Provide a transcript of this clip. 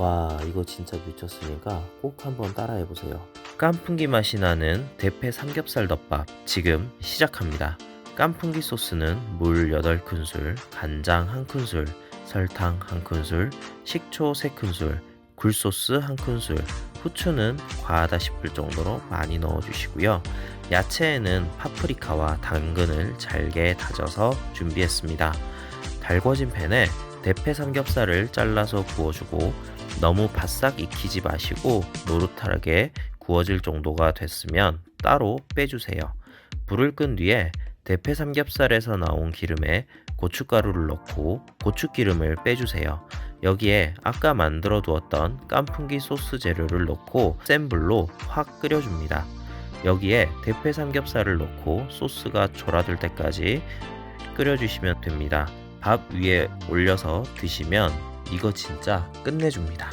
와 이거 진짜 미쳤으니까 꼭 한번 따라해 보세요. 깐풍기 맛이 나는 대패 삼겹살 덮밥 지금 시작합니다. 깐풍기 소스는 물 8큰술, 간장 1큰술, 설탕 1큰술, 식초 3큰술, 굴소스 1큰술, 후추는 과하다 싶을 정도로 많이 넣어주시고요. 야채에는 파프리카와 당근을 잘게 다져서 준비했습니다. 달궈진 팬에 대패 삼겹살을 잘라서 구워주고 너무 바싹 익히지 마시고 노릇하게 구워질 정도가 됐으면 따로 빼주세요. 불을 끈 뒤에 대패 삼겹살에서 나온 기름에 고춧가루를 넣고 고추기름을 빼주세요. 여기에 아까 만들어 두었던 깐풍기 소스 재료를 넣고 센 불로 확 끓여줍니다. 여기에 대패 삼겹살을 넣고 소스가 졸아들 때까지 끓여주시면 됩니다. 밥 위에 올려서 드시면 이거 진짜 끝내줍니다.